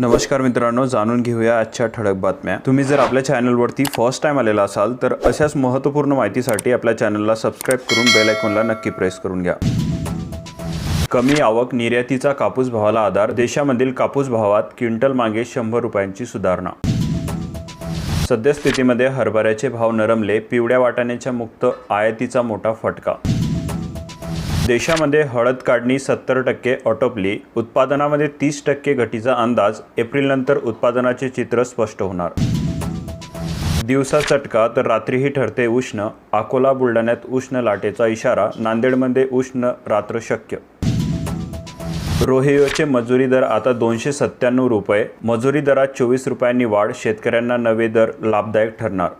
नमस्कार मित्रांनो जाणून घेऊया आजच्या ठळक बातम्या. तुम्ही जर आपल्या चॅनलवरती फर्स्ट टाइम आलेला असाल तर अशाच महत्त्वपूर्ण माहितीसाठी आपल्या चॅनलला सबस्क्राईब करून बेल आयकॉनला नक्की प्रेस करून घ्या. कमी आवक निर्यातीचा कापूस भावाला आधार देशामधील कापूस भावात क्विंटल मागे शंभर रुपयांची सुधारणा. सद्यस्थितीमध्ये हरभऱ्याचे भाव नरमले पिवळ्या वाटाण्याच्या मुक्त आयातीचा मोठा फटका. देशामध्ये हळद काढणी सत्तर टक्के ऑटोपली उत्पादनामध्ये तीस टक्के घटीचा अंदाज एप्रिलनंतर उत्पादनाचे चित्र स्पष्ट होणार. दिवसा चटका तर रात्रीही ठरते उष्ण अकोला बुलढाण्यात उष्ण लाटेचा इशारा नांदेडमध्ये उष्ण रात्र शक्य. रोहियोचे मजुरी दर आता दोनशे सत्त्याण्णव रुपये मजुरी दरात चोवीस रुपयांनी वाढ शेतकऱ्यांना नवे दर लाभदायक ठरणार.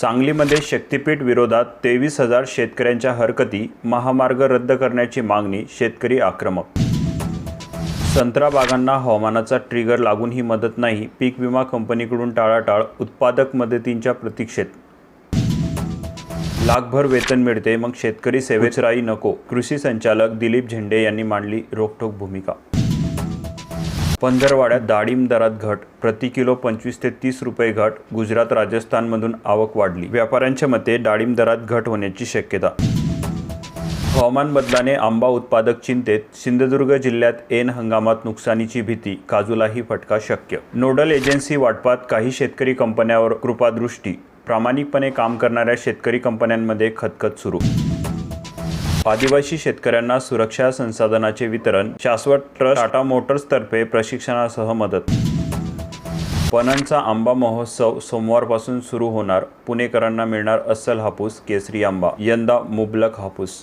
सांगलीमध्ये शक्तीपीठ विरोधात तेवीस हजार शेतकऱ्यांच्या हरकती महामार्ग रद्द करण्याची मागणी शेतकरी आक्रमक. संत्रा बागांना हवामानाचा ट्रिगर लागून ही मदत नाही पीक विमा कंपनीकडून टाळाटाळ उत्पादक मदतींच्या प्रतीक्षेत. लाखभर वेतन मिळते मग शेतकरी सेवेच नको कृषी संचालक दिलीप झेंडे यांनी मांडली रोखठोक भूमिका. पंधरवाड्यात डाळिंब दरात घट प्रति किलो पंचवीस ते तीस रुपये घट गुजरात राजस्थानमधून आवक वाढली. व्यापाऱ्यांच्या मते डाळिंब दरात घट होण्याची शक्यता. हवामान बदलाने आंबा उत्पादक चिंतेत सिंधुदुर्ग जिल्ह्यात ऐन हंगामात नुकसानीची भीती काजूलाही फटका शक्य. नोडल एजन्सी वाटपात काही शेतकरी कंपन्यावर कृपादृष्टी प्रामाणिकपणे काम करणाऱ्या शेतकरी कंपन्यांमध्ये खतखत सुरू आदिवासी शेतकऱ्यांना सुरक्षा संसाधनाचे वितरण शाश्वत ट्रस्ट टाटा मोटर्सतर्फे प्रशिक्षणासह मदत. पणनचा आंबा महोत्सव सोमवारपासून सुरू होणार. पुणेकरांना मिळणार अस्सल हापूस केसरी आंबा यंदा मुबलक हापूस.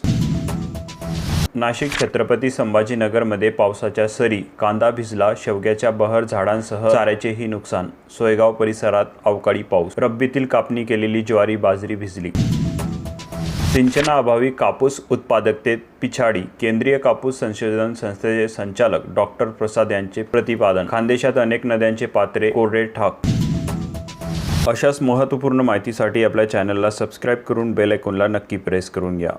नाशिक छत्रपती संभाजीनगरमध्ये पावसाच्या सरी कांदा भिजला शेवग्याच्या बहर झाडांसह चाऱ्याचेही नुकसान. सोयगाव परिसरात अवकाळी पाऊस. रब्बीतील कापणी केलेली ज्वारी बाजरी भिजली. सिंचनाअभावी कापूस उत्पादकतेत पिछाडी केंद्रीय कापूस संशोधन संस्थेचे संचालक डॉक्टर प्रसाद यांचे प्रतिपादन. खानदेशात अनेक नद्यांचे पात्रे कोरडे ठाक. अशाच महत्त्वपूर्ण माहितीसाठी आपल्या चॅनलला सबस्क्राईब करून बेल आयकॉनला नक्की प्रेस करून घ्या.